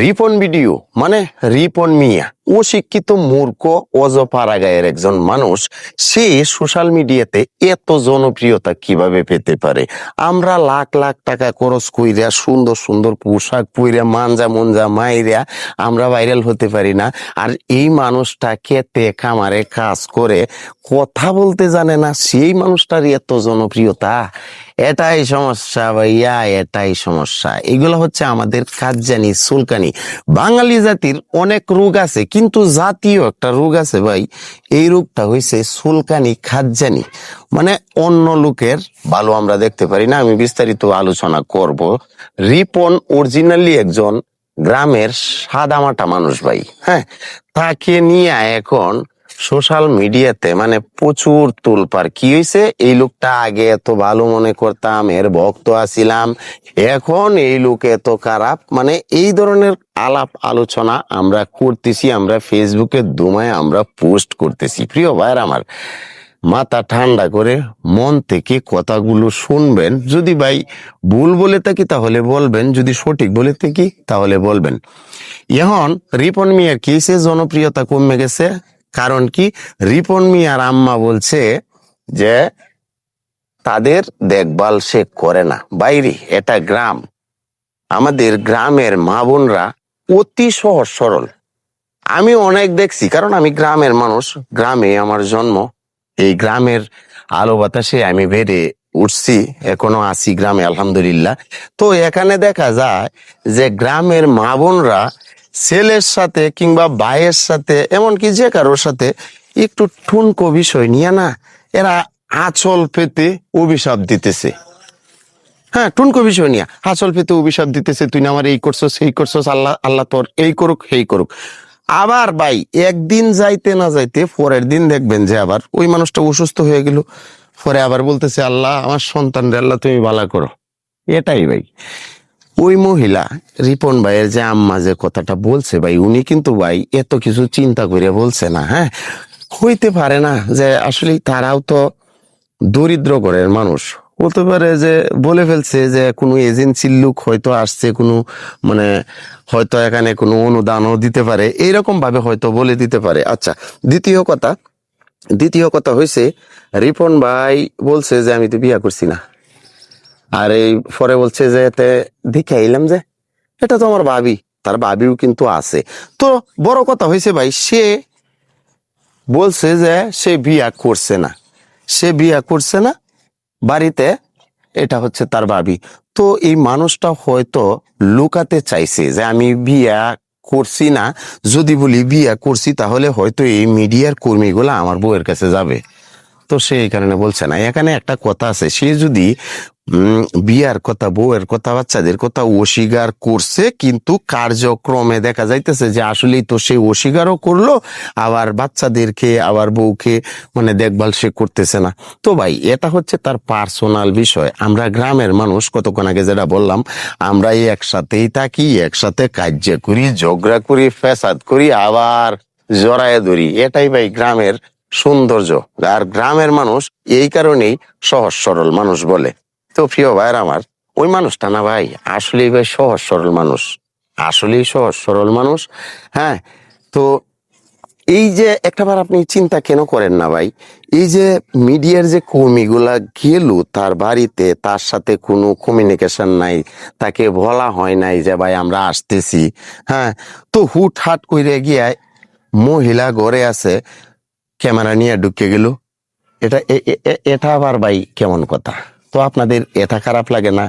Ripon video মানে রিপন মিয়া। ও শিক্ষিত মূর্খ, অজপাড়াগায়ের একজন মানুষ, সে সোশ্যাল মিডিয়াতে এত জনপ্রিয়তা কীভাবে পেতে পারে? আমরা লাখ লাখ টাকা খরচ কইরা, সুন্দর সুন্দর পোশাক পইরা, মানজা মঞ্জা মাইরা আমরা ভাইরাল হতে পারি না। আর এই মানুষটা খেতে, খামারে কাজ করে, কথা বলতে জানে না, সেই মানুষটার এত জনপ্রিয়তা। এটাই সমস্যা ভাইয়া, এটাই সমস্যা। এগুলো হচ্ছে আমাদের কাজ কাজজানি, সুলকানি। বাঙালি জাতির অনেক রোগ আছে কিন্তু জাতীয় একটা রোগ আছে ভাই, এই রোগটা হয়েছে সুলকানি খাজ্জানি। মানে অন্য লোকের ভালো আমরা দেখতে পারি না, আমি বিস্তারিত আলোচনা করব। রিপন অরিজিনালি একজন গ্রামের সাদামাটা মানুষ ভাই হ্যাঁ? তাকে নিয়ে এখন সোশ্যাল মিডিয়াতে মানে প্রচুর তুলপার কি হয়েছে এই লোকটা আগে এত ভালো মনে করতাম, এর ভক্ত আছিলাম, এখন এই লোক এত খারাপ। মানে এই ধরনের আলাপ আলোচনা আমরা করতেছি, আমরা ফেসবুকে দুমায় আমরা পোস্ট করতেছি। প্রিয় ভাইয়ের আমার, মাথা ঠান্ডা করে মন থেকে কথাগুলো শুনবেন। যদি ভাই ভুল বলে থাকি তাহলে বলবেন, যদি সঠিক বলে থাকি তাহলে বলবেন। এখন রিপন মিয়ার কি সে জনপ্রিয়তা কমে গেছে। কারণ কি? রিপন মিয়ার আম্মা বলছে যে তাদের দেখভাল সে করে না। বাইরে, এটা গ্রাম। আমাদের গ্রামের মা বোনরা অতি সহজ সরল। আমি অনেক দেখছি, কারণ আমি গ্রামের মানুষ, গ্রামে আমার জন্ম। এই গ্রামের আলো বাতাসে আমি বেড়ে উঠছি, এখনও আছি গ্রামে, আলহামদুলিল্লাহ। তো এখানে দেখা যায় যে গ্রামের মা বোনরা ছেলের সাথে কিংবা ভাইয়ের সাথে, এমনকি যে কারোর সাথে একটু ঠুনকো বিষয় নিয়ে না, এরা আঁচল পেতে অভিশাপ দিতেছে। হ্যাঁ টুনকো বিষয় নিয়ে হাসল পেতে অভিশাপ দিতেছে, তুই না আমার এই করছস, সেই করছস, আল্লাহ আল্লাহ তোর এই করুক, সেই করুক। আবার ভাই, একদিন যাইতে না যাইতে পরের দিন দেখবেন যে আবার ওই মানুষটা অসুস্থ হয়ে গেল। পরে আবার বলতেছে, আল্লাহ, আমার সন্তান আল্লাহ তুমি ভালো করো। এটাই ভাই। ওই মহিলা, রিপন ভাইয়ের যে আম্মা যে কথাটা বলছে ভাই, উনি কিন্তু ভাই এত কিছু চিন্তা করে বলছে না হ্যাঁ? হইতে পারে না যে আসলে তারাও তো দরিদ্র ঘরের মানুষ। হতে পারে যে বলে ফেলছে যে কোনো এজেন্সির লোক হয়তো আসছে, কোনো মানে হয়তো এখানে কোনো অনুদানও দিতে পারে এইরকম ভাবে হয়তো বলে দিতে পারে। আচ্ছা দ্বিতীয় কথা দ্বিতীয় কথা হয়েছে রিপন ভাই বলছে যে আমি তো বিয়া করছি না। আর এই পরে বলছে যে এতে দেখে এলাম যে এটা তো আমার ভাবি, তার ভাবিও কিন্তু আছে। তো বড় কথা হয়েছে ভাই, সে বলছে যে সে বিয়া করছে না। সে বিয়া করছে না, বাড়িতে এটা হচ্ছে তার ভাবি। তো এই মানুষটা হয়তো লুকাতে চাইছে যে আমি বিয়া করছি না, যদি বলি বিয়া করছি তাহলে হয়তো এই মিডিয়ার কর্মীগুলা আমার বউয়ের কাছে যাবে। তো সে এই কারণে বলছে না। এখানে একটা কথা আছে, সে যদি বিয়ার কথা, বউয়ের কথা, বাচ্চাদের কথা অস্বীকার করছে, কিন্তু কার্যক্রমে দেখা যাইতেছে যে আসলেই তো সে অস্বীকারও করল, আবার বাচ্চাদেরকে, আবার বউকে মানে দেখভাল সে করতেছে না। তো ভাই, এটা হচ্ছে তার পার্সোনাল বিষয়। আমরা গ্রামের মানুষ, কতক্ষণ আগে যেটা বললাম আমরা একসাথেই থাকি, একসাথে কার্য করি, ঝগড়া করি, ফ্যাসাদ করি, আবার জড়ায় ধরি। এটাই ভাই গ্রামের সৌন্দর্য। আর গ্রামের মানুষ এই কারণেই সহজ সরল মানুষ বলে। তো প্রিয় ভাইয়ের আমার, ওই মানুষটা না ভাই, আসলেই ভাই সহজ সরল মানুষ। আসলেই সহজ সরল মানুষ হ্যাঁ? তো এই যে একটাবার আপনি চিন্তা কেন করেন না ভাই? এই যে মিডিয়ার যে কর্মীগুলা গেল, তার বাড়িতে তার সাথে কোনো কমিউনিকেশন নাই, তাকে বলা হয় নাই যে ভাই আমরা আসতেছি হ্যাঁ? তো হুট হাট করে গিয়ে মহিলা ঘরে আছে, ক্যামেরা নিয়ে ঢুকে গেল। এটা এটা আবার ভাই কেমন কথা? তো আপনাদের এটা খারাপ লাগে না।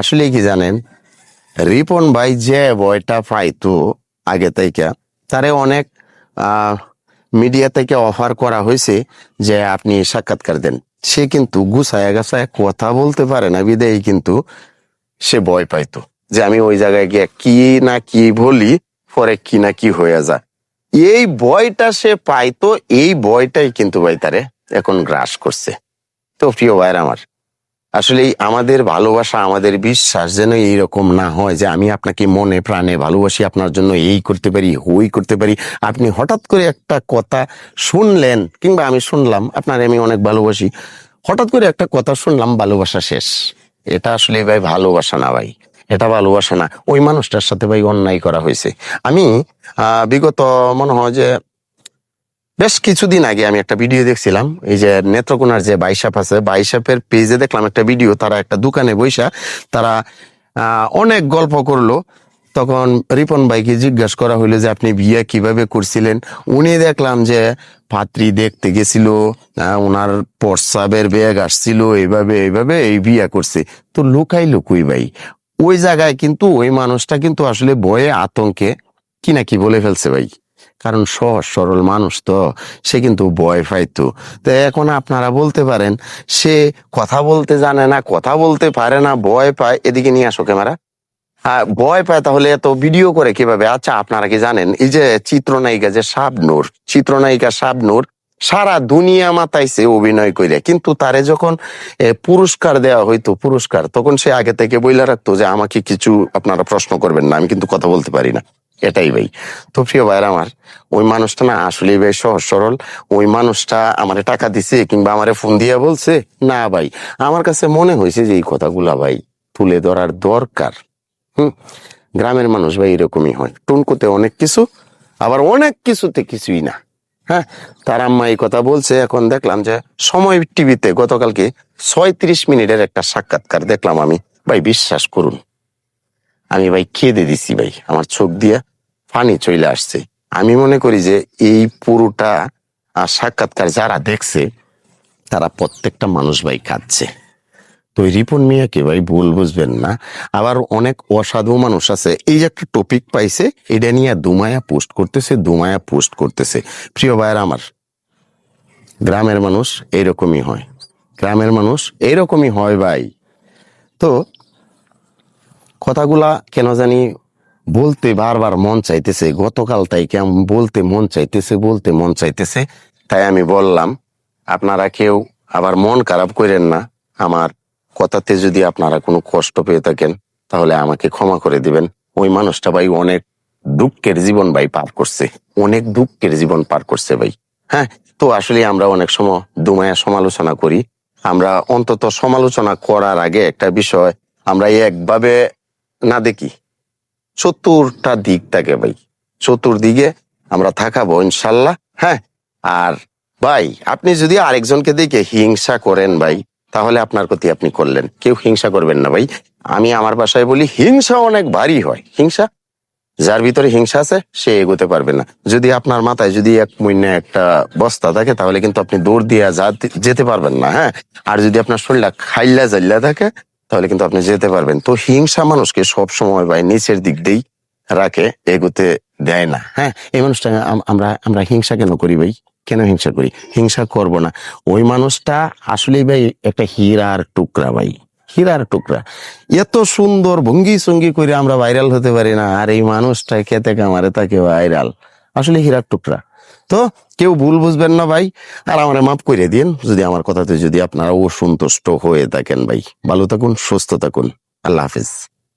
আসলে কি জানেন, রিপন ভাই যে বয়টা পাইতো আগে থেকে, তারে অনেক মিডিয়া থেকে অফার করা হয়েছে যে আপনি সাক্ষাৎকার দেন। সে কিন্তু গুছায় গাছায় কথা বলতে পারে না বিদায়ী কিন্তু সে ভয় পাইতো। যে আমি ওই জায়গায় গিয়ে কি না কি বলি, পরে কি না কি হয়ে যায়। এই ভয়টা সে পাইতো, এই ভয়টাই কিন্তু ভাই তারে এখন গ্রাস করছে। তো প্রিয় ভাইয়ের আমার আসলে আমাদের ভালোবাসা, আমাদের বিশ্বাস যেন এইরকম না হয় যে আমি আপনাকে মনে প্রাণে ভালোবাসি, আপনার জন্য এই করতে পারি, ওই করতে পারি। আপনি হঠাৎ করে একটা কথা শুনলেন, কিংবা আমি শুনলাম, আপনার আমি অনেক ভালোবাসি, হঠাৎ করে একটা কথা শুনলাম, ভালোবাসা শেষ। এটা আসলে ভাই ভালোবাসা না ভাই, এটা ভালোবাসা না। ওই মানুষটার সাথে ভাই অন্যায় করা হয়েছে। আমি বিগত মনে হয় যে বেশ কিছুদিন আগে আমি একটা ভিডিও দেখছিলাম, এই যে নেত্রকোনার যে বাইশাপ আছে, বাইশাপের পেজে দেখলাম একটা ভিডিও তারা একটা দোকানে বইসা তারা অনেক গল্প করল। তখন রিপন ভাইকে জিজ্ঞাসা করা হইল যে, আপনি বিয়ে কীভাবে করছিলেন? উনি দেখলাম যে, পাত্রী দেখতে গেছিল ওনার প্রস্রাবের ব্যাগ আসছিল, এইভাবে এইভাবে এই বিয়ে করছে। তো লুকাই লুকুই ভাই? ওই জায়গায় কিন্তু ওই মানুষটা কিন্তু আসলে বয়ে আতঙ্কে, কি না কি বলে ফেলছে ভাই। কারণ সহজ, সরল মানুষ তো, সে কিন্তু ভয় পাইতো। তো এখন আপনারা বলতে পারেন, সে কথা বলতে জানে না, কথা বলতে পারে না, ভয় পায়। এদিকে নিয়ে আসো ক্যামেরা। ভয় পায় তাহলে এত ভিডিও করে কীভাবে? আচ্ছা আপনারা কি জানেন? এই যে চিত্রনায়িকা যে শাবনূর, চিত্রনায়িকা শাবনূর সারা দুনিয়া মাতাইছে অভিনয় করে কিন্তু তারে যখন পুরস্কার দেওয়া হইতো, পুরস্কার, তখন সে আগে থেকে বইলা রাখতো যে, আমাকে কিছু আপনারা প্রশ্ন করবেন না, আমি কিন্তু কথা বলতে পারি না। এটাই ভাই। তো প্রিয় ভাইয়ের আমার, ওই মানুষটা না আসলে ভাই সহজ সরল। ওই মানুষটা আমারে টাকা দিছে কিংবা আমারে ফোন দিয়ে বলছে, না ভাই, আমার কাছে মনে হয়েছে যে এই কথাগুলা ভাই তুলে ধরার দরকার। হুম, গ্রামের মানুষ ভাই এরকমই হয়। টুনকুতে অনেক কিছু, আবার অনেক কিছুতে কিছুই না। হ্যাঁ তার আম্মা এই কথা বলছে, এখন দেখলাম যে সময় টিভিতে গতকালকে ছয়ত্রিশ মিনিটের একটা সাক্ষাৎকার দেখলাম আমি। ভাই, বিশ্বাস করুন, আমি ভাই খেদে দিছি ভাই, আমার চোখ দিয়ে। পানি চলে আসছে। আমি মনে করি যে এই পুরোটা সাক্ষাৎকার যারা দেখছে, তারা প্রত্যেকটা মানুষ ভাই কাঁদছে তো রিপন মিয়াকে ভাই ভুল বুঝবেন না। আবার অনেক অসাধু মানুষ আছে। এই যে একটা টপিক পাইছে, এটা নিয়ে দুমায়া পোস্ট করতেছে, দুমায়া পোস্ট করতেছে। প্রিয় ভাইয়ের আমার, গ্রামের মানুষ এইরকমই হয়। গ্রামের মানুষ এইরকমই হয় ভাই। তো কথাগুলা কেন জানি বলতে বারবার মন চাইতেছে, গতকাল তাই কেমন বলতে মন চাইতেছে, বলতে মন চাইতেছে, তাই আমি বললাম, আপনারা কেউ আবার মন খারাপ করেন না। আমার কথাতে যদি আপনারা কোনো কষ্ট পেয়ে থাকেন, তাহলে আমাকে ক্ষমা করে দিবেন। ওই মানুষটা ভাই অনেক দুঃখের জীবন ভাই পার করছে। অনেক দুঃখের জীবন পার করছে ভাই। হ্যাঁ তো আসলে আমরা অনেক সময় দুমায়া সমালোচনা করি। আমরা অন্তত সমালোচনা করার আগে একটা বিষয় আমরা একভাবে না দেখি। চতুর্টা দিক থাকে ভাই। চতুর্দিকে আমরা থাকাবো, ইনশাল্লাহ। হ্যাঁ আর ভাই, আপনি যদি আরেকজনকে দেখে হিংসা করেন ভাই, তাহলে আপনার প্রতি আপনি করলেন। কেউ হিংসা করবেন না ভাই। আমি আমার বাসায় বলি, হিংসা অনেক ভারী হয়। হিংসা, যার ভিতরে হিংসা আছে, সে এগোতে পারবে না। যদি আপনার মাথায় যদি এক মহিনে একটা বস্তা থাকে, তাহলে কিন্তু আপনি দৌড় দিয়ে যাতে- পারবেন না হ্যাঁ। আর যদি আপনার শরীরটা খাইলা জাইলা থাকে তাহলে কিন্তু আপনি যেতে পারবেন। তো হিংসা মানুষকে সব সময় ভাই নিচের দিক দিয়েই রাখে, এগোতে দেয় না। হ্যাঁ এই মানুষটা আমরা আমরা হিংসা কেন করি ভাই? কেন হিংসা করি? হিংসা করব না। ওই মানুষটা আসলেই ভাই একটা হীরার টুকরা ভাই। হীরার টুকরা। এত সুন্দর ভঙ্গি সঙ্গি করে আমরা ভাইরাল হতে পারি না। আর এই মানুষটা খেতে কামারে তাকে ভাইরাল। আসলে হীরার টুকরা। তো কেউ ভুল বুঝবেন না ভাই। আর আমার মাফ করে দিন যদি আমার কথাতে যদি আপনারা অসন্তুষ্ট হয়ে থাকেন ভাই। ভালো থাকুন, সুস্থ থাকুন। আল্লাহ হাফিজ।